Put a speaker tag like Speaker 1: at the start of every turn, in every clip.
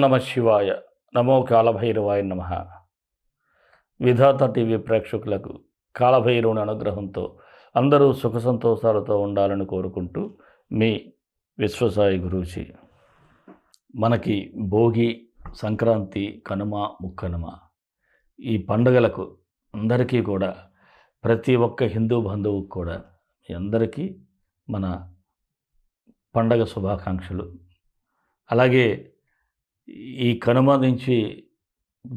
Speaker 1: నమ శివాయ. నమో కాలభైరవాయ నమ. విధాత టీవీ ప్రేక్షకులకు కాలభైరవుని అనుగ్రహంతో అందరూ సుఖ సంతోషాలతో ఉండాలని కోరుకుంటూ మీ విశ్వసాయి గురూజీ. మనకి భోగి సంక్రాంతి కనుమ ముక్కనుమ ఈ పండుగలకు అందరికీ కూడా ప్రతి ఒక్క హిందూ బంధువుకు కూడా మీ అందరికీ మన పండగ శుభాకాంక్షలు. అలాగే ఈ కనుమ నుంచి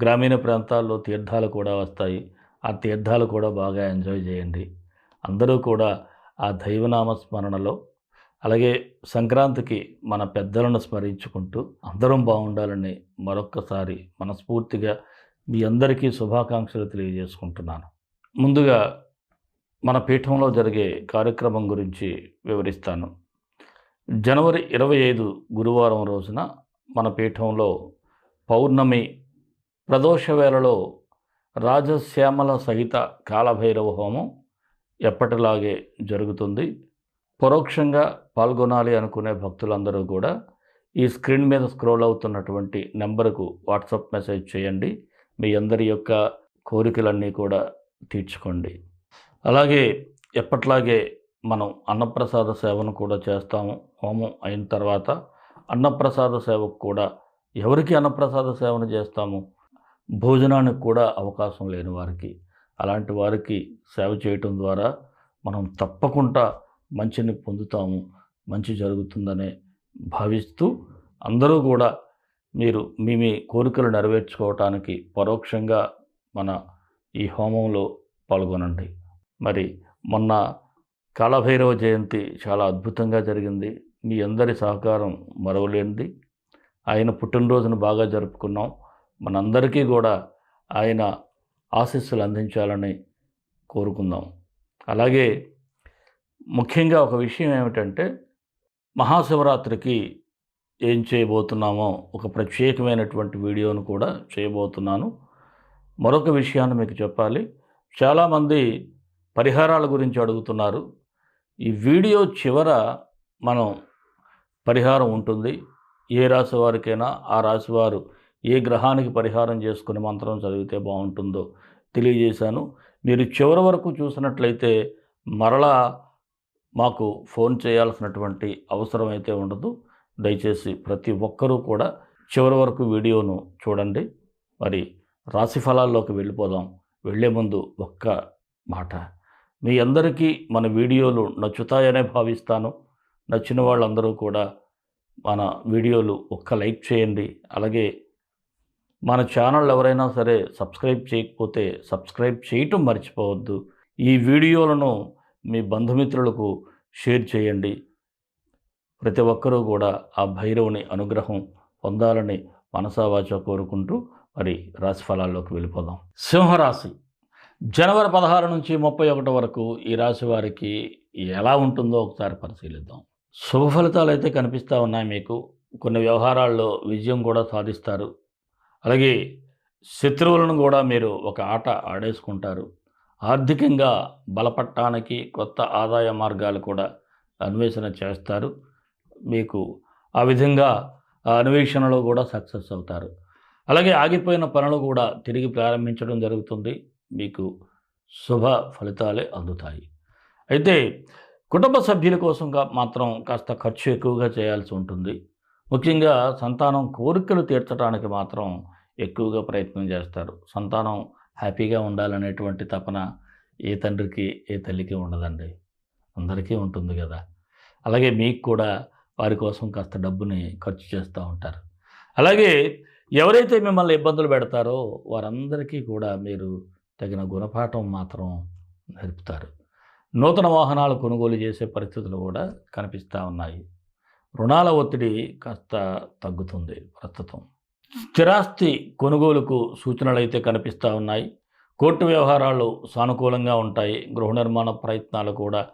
Speaker 1: గ్రామీణ ప్రాంతాల్లో తీర్థాలు కూడా వస్తాయి. ఆ తీర్థాలు కూడా బాగా ఎంజాయ్ చేయండి. అందరూ కూడా ఆ దైవనామ స్మరణలో అలాగే సంక్రాంతికి మన పెద్దలను స్మరించుకుంటూ అందరం బాగుండాలని మరొక్కసారి మనస్ఫూర్తిగా మీ అందరికీ శుభాకాంక్షలు తెలియజేసుకుంటున్నాను. ముందుగా మన పీఠంలో జరిగే కార్యక్రమం గురించి వివరిస్తాను. జనవరి ఇరవై ఐదు గురువారం రోజున మన పీఠంలో పౌర్ణమి ప్రదోష వేళలో రాజశ్యామల సహిత కాలభైరవ హోమం ఎప్పటిలాగే జరుగుతుంది. పరోక్షంగా పాల్గొనాలి అనుకునే భక్తులందరూ కూడా ఈ స్క్రీన్ మీద స్క్రోల్ అవుతున్నటువంటి నెంబర్కు వాట్సాప్ మెసేజ్ చేయండి. మీ అందరి యొక్క కోరికలన్నీ కూడా తీర్చుకోండి. అలాగే ఎప్పట్లాగే మనం అన్నప్రసాద సేవను కూడా చేస్తాము. హోమం అయిన తర్వాత అన్నప్రసాద సేవకు కూడా ఎవరికి అన్నప్రసాద సేవను చేస్తాము? భోజనానికి కూడా అవకాశం లేని వారికి. అలాంటి వారికి సేవ చేయటం ద్వారా మనం తప్పకుండా మంచిని పొందుతాము మంచి జరుగుతుందనే భావిస్తూ అందరూ కూడా మీరు మీ మీ కోరికలు నెరవేర్చుకోవటానికి పరోక్షంగా మన ఈ హోమంలో పాల్గొనండి. మరి మొన్న కాళభైరవ జయంతి చాలా అద్భుతంగా జరిగింది. మీ అందరి సహకారం మరవలేనిది. ఆయన పుట్టినరోజును బాగా జరుపుకున్నాం. మనందరికీ కూడా ఆయన ఆశీస్సులు అందించాలని కోరుకుందాం. అలాగే ముఖ్యంగా ఒక విషయం ఏమిటంటే మహాశివరాత్రికి ఏం చేయబోతున్నామో ఒక ప్రత్యేకమైనటువంటి వీడియోను కూడా చేయబోతున్నాను. మరొక విషయాన్ని మీకు చెప్పాలి. చాలామంది పరిహారాల గురించి అడుగుతున్నారు. ఈ వీడియో చివర మనం పరిహారం ఉంటుంది. ఏ రాశి వారికైనా ఆ రాశి వారు ఏ గ్రహానికి పరిహారం చేసుకుని మంత్రం చదివితే బాగుంటుందో తెలియజేశాను. మీరు చివరి వరకు చూసినట్లయితే మరలా మాకు ఫోన్ చేయాల్సినటువంటి అవసరం అయితే ఉండదు. దయచేసి ప్రతి ఒక్కరూ కూడా చివరి వరకు వీడియోను చూడండి. మరి రాశి ఫలాల్లోకి వెళ్ళిపోదాం. వెళ్ళే ముందు ఒక్క మాట. మీ అందరికీ మన వీడియోలు నచ్చుతాయనే భావిస్తాను. నచ్చిన వాళ్ళందరూ కూడా మన వీడియోలు ఒక్క లైక్ చేయండి. అలాగే మన ఛానల్ ఎవరైనా సరే సబ్స్క్రైబ్ చేయకపోతే సబ్స్క్రైబ్ చేయటం మర్చిపోవద్దు. ఈ వీడియోలను మీ బంధుమిత్రులకు షేర్ చేయండి. ప్రతి ఒక్కరూ కూడా ఆ భైరవుని అనుగ్రహం పొందాలని మనసావాచ కోరుకుంటూ మరి రాశి ఫలాల్లోకి వెళ్ళిపోదాం. సింహరాశి. జనవరి పదహారు నుంచి ముప్పై ఒకటి వరకు ఈ రాశి వారికి ఎలా ఉంటుందో ఒకసారి పరిశీలిద్దాం. శుభ ఫలితాలు అయితే కనిపిస్తూ ఉన్నాయి మీకు. కొన్ని వ్యవహారాల్లో విజయం కూడా సాధిస్తారు. అలాగే శత్రువులను కూడా మీరు ఒక ఆట ఆడేసుకుంటారు. ఆర్థికంగా బలపడటానికి కొత్త ఆదాయ మార్గాలు కూడా అన్వేషణ చేస్తారు. మీకు ఆ విధంగా ఆ అన్వేషణలో కూడా సక్సెస్ అవుతారు. అలాగే ఆగిపోయిన పనులు కూడా తిరిగి ప్రారంభించడం జరుగుతుంది. మీకు శుభ ఫలితాలే అందుతాయి. అయితే కుటుంబ సభ్యుల కోసంగా మాత్రం కాస్త ఖర్చు ఎక్కువగా చేయాల్సి ఉంటుంది. ముఖ్యంగా సంతానం కోరికలు తీర్చడానికి మాత్రం ఎక్కువగా ప్రయత్నం చేస్తారు. సంతానం హ్యాపీగా ఉండాలనేటువంటి తపన ఏ తండ్రికి ఏ తల్లికి ఉండదండి. అందరికీ ఉంటుంది కదా. అలాగే మీకు కూడా వారి కోసం కాస్త డబ్బుని ఖర్చు చేస్తూ ఉంటారు. అలాగే ఎవరైతే మిమ్మల్ని ఇబ్బందులు పెడతారో వారందరికీ కూడా మీరు తగిన గుణపాఠం మాత్రం నేర్పుతారు. నూతన వాహనాలు కొనుగోలు చేసే పరిస్థితులు కూడా కనిపిస్తూ ఉన్నాయి. రుణాల ఒత్తిడి కాస్త తగ్గుతుంది ప్రస్తుతం. స్థిరాస్తి కొనుగోలుకు సూచనలు అయితే కనిపిస్తూ ఉన్నాయి. కోర్టు వ్యవహారాలు సానుకూలంగా ఉంటాయి. గృహ నిర్మాణ ప్రయత్నాలు కూడా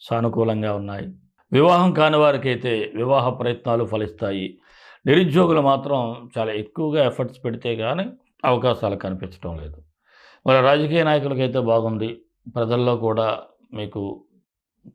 Speaker 1: సానుకూలంగా ఉన్నాయి. వివాహం కాని వారికైతే వివాహ ప్రయత్నాలు ఫలిస్తాయి. నిరుద్యోగులు మాత్రం చాలా ఎక్కువగా ఎఫర్ట్స్ పెడితే కానీ అవకాశాలు కనిపించడం లేదు. మరి రాజకీయ నాయకులకైతే బాగుంది. ప్రజల్లో కూడా మీకు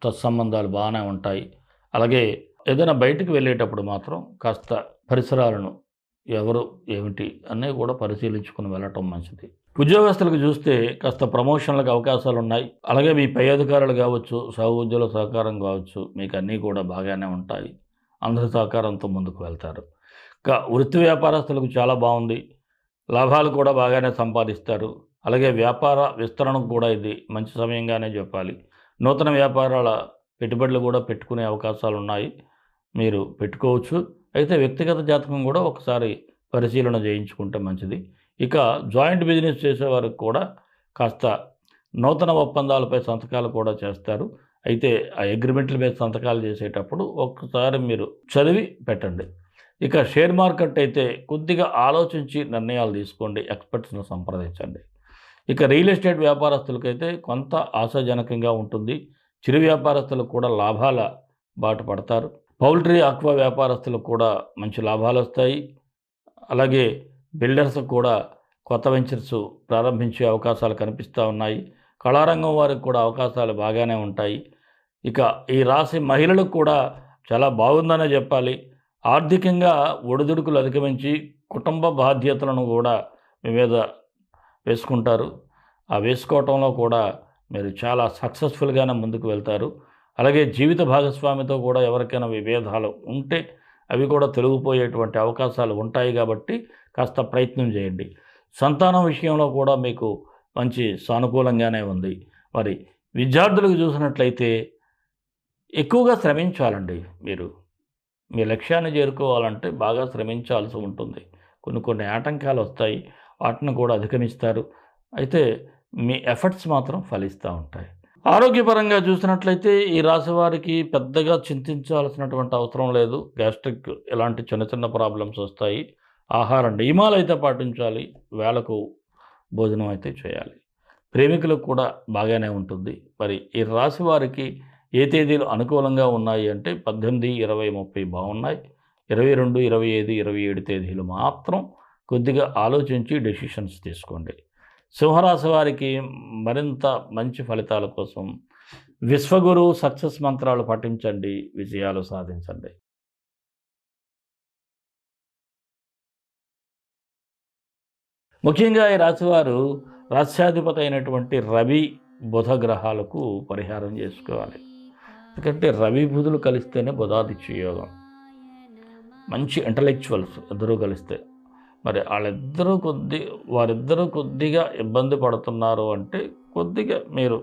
Speaker 1: తత్సంబంధాలు బాగానే ఉంటాయి. అలాగే ఏదైనా బయటకు వెళ్ళేటప్పుడు మాత్రం కాస్త పరిసరాలను ఎవరు ఏమిటి అన్నీ కూడా పరిశీలించుకుని వెళ్ళటం మంచిది. ఉద్యోగస్తులకు చూస్తే కాస్త ప్రమోషన్లకు అవకాశాలు ఉన్నాయి. అలాగే మీ పై అధికారులు కావచ్చు సహోద్యోగుల సహకారం కావచ్చు మీకు అన్నీ కూడా బాగానే ఉంటాయి. అందరి సహకారంతో ముందుకు వెళ్తారు. ఇంకా వృత్తి వ్యాపారస్తులకు చాలా బాగుంది. లాభాలు కూడా బాగానే సంపాదిస్తారు. అలాగే వ్యాపార విస్తరణకు కూడా ఇది మంచి సమయంగానే చెప్పాలి. నూతన వ్యాపారాల పెట్టుబడులు కూడా పెట్టుకునే అవకాశాలు ఉన్నాయి. మీరు పెట్టుకోవచ్చు. అయితే వ్యక్తిగత జాతకం కూడా ఒకసారి పరిశీలన చేయించుకుంటే మంచిది. ఇక జాయింట్ బిజినెస్ చేసేవారికి కూడా కాస్త నూతన ఒప్పందాలపై సంతకాలు కూడా చేస్తారు. అయితే ఆ అగ్రిమెంట్ల మీద సంతకాలు చేసేటప్పుడు ఒకసారి మీరు చదివి పెట్టండి. ఇక షేర్ మార్కెట్ అయితే కొద్దిగా ఆలోచించి నిర్ణయాలు తీసుకోండి. ఎక్స్పర్ట్స్ను సంప్రదించండి. ఇక రియల్ ఎస్టేట్ వ్యాపారస్తులకైతే కొంత ఆశాజనకంగా ఉంటుంది. చిరు వ్యాపారస్తులకు కూడా లాభాల బాట పడతారు. పౌల్ట్రీ ఆక్వా వ్యాపారస్తులకు కూడా మంచి లాభాలు వస్తాయి. అలాగే బిల్డర్స్ కూడా కొత్త వెంచర్స్ ప్రారంభించే అవకాశాలు కనిపిస్తూ ఉన్నాయి. కళారంగం వారికి కూడా అవకాశాలు బాగానే ఉంటాయి. ఇక ఈ రాశి మహిళలకు కూడా చాలా బాగుందనే చెప్పాలి. ఆర్థికంగా ఒడిదుడుకులు అధిగమించి కుటుంబ బాధ్యతలను కూడా మీ మీద వేసుకుంటారు. ఆ వేసుకోవటంలో కూడా మీరు చాలా సక్సెస్ఫుల్గానే ముందుకు వెళ్తారు. అలాగే జీవిత భాగస్వామితో కూడా ఎవరికైనా విభేదాలు ఉంటే అవి కూడా తొలగిపోయేటువంటి అవకాశాలు ఉంటాయి కాబట్టి కాస్త ప్రయత్నం చేయండి. సంతానం విషయంలో కూడా మీకు మంచి సానుకూలంగానే ఉంది. మరి విద్యార్థులకు చూసినట్లయితే ఎక్కువగా శ్రమించాలండి మీరు. మీ లక్ష్యాన్ని చేరుకోవాలంటే బాగా శ్రమించాల్సి ఉంటుంది. కొన్ని కొన్ని ఆటంకాలు వస్తాయి. వాటిని కూడా అధిగమిస్తారు. అయితే మీ ఎఫర్ట్స్ మాత్రం ఫలిస్తూ ఉంటాయి. ఆరోగ్యపరంగా చూసినట్లయితే ఈ రాశి వారికి పెద్దగా చింతించాల్సినటువంటి అవసరం లేదు. గ్యాస్ట్రిక్ ఇలాంటి చిన్న చిన్న ప్రాబ్లమ్స్ వస్తాయి. ఆహారం నియమాలు అయితే పాటించాలి. వేళకు భోజనం అయితే చేయాలి. ప్రేమికులకు కూడా బాగానే ఉంటుంది. మరి ఈ రాశి వారికి ఏ తేదీలు అనుకూలంగా ఉన్నాయి అంటే పద్దెనిమిది ఇరవై ముప్పై బాగున్నాయి. ఇరవై రెండు ఇరవై ఐదు ఇరవై ఏడు తేదీలు మాత్రం కొద్దిగా ఆలోచించి డెసిషన్స్ తీసుకోండి. సింహరాశి వారికి మరింత మంచి ఫలితాల కోసం విశ్వగురు సక్సెస్ మంత్రాలు పఠించండి విజయాలు సాధించండి. ముఖ్యంగా ఈ రాశివారు రాష్ట్రాధిపతి అయినటువంటి రవి బుధ గ్రహాలకు పరిహారం చేసుకోవాలి. ఎందుకంటే రవి బుధులు కలిస్తేనే బుధాదిత్య యోగం. మంచి ఇంటలెక్చువల్స్ ఇద్దరూ కలిస్తే మరి వాళ్ళిద్దరూ కొద్ది వారిద్దరూ కొద్దిగా ఇబ్బంది పడుతున్నారు అంటే కొద్దిగా మీరు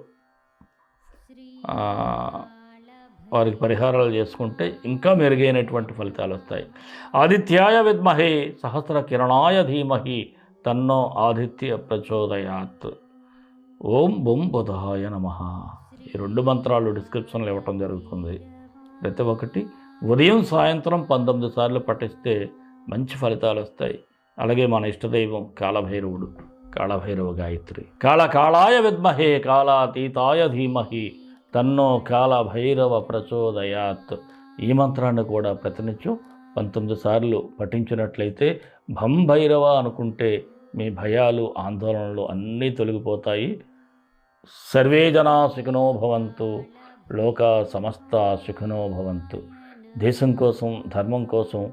Speaker 1: వారికి పరిహారాలు చేసుకుంటే ఇంకా మెరుగైనటువంటి ఫలితాలు వస్తాయి. ఆదిత్యాయ విద్మహే సహస్ర కిరణాయ ధీమహి తన్నో ఆదిత్య ప్రచోదయాత్. ఓం బొం బుధాయ నమ. ఈ రెండు మంత్రాలు డిస్క్రిప్షన్లో ఇవ్వటం జరుగుతుంది. ప్రతి ఒక్కటి ఉదయం సాయంత్రం పంతొమ్మిది సార్లు పఠిస్తే మంచి ఫలితాలు వస్తాయి. అలాగే మన ఇష్టదైవం కాలభైరవుడు కాళభైరవ గాయత్రి. కాళ కాళాయ విద్మహే కాళాతీతాయ ధీమహి తన్నో కాళభైరవ ప్రచోదయాత్. ఈ మంత్రాన్ని కూడా ప్రతినిత్యం పంతొమ్మిది సార్లు పఠించినట్లయితే భం భైరవ అనుకుంటే మీ భయాలు ఆందోళనలు అన్నీ తొలగిపోతాయి. సర్వే జనా సుఖినో భవంతు లోక సమస్త సుఖినో భవంతు. దేశం కోసం ధర్మం కోసం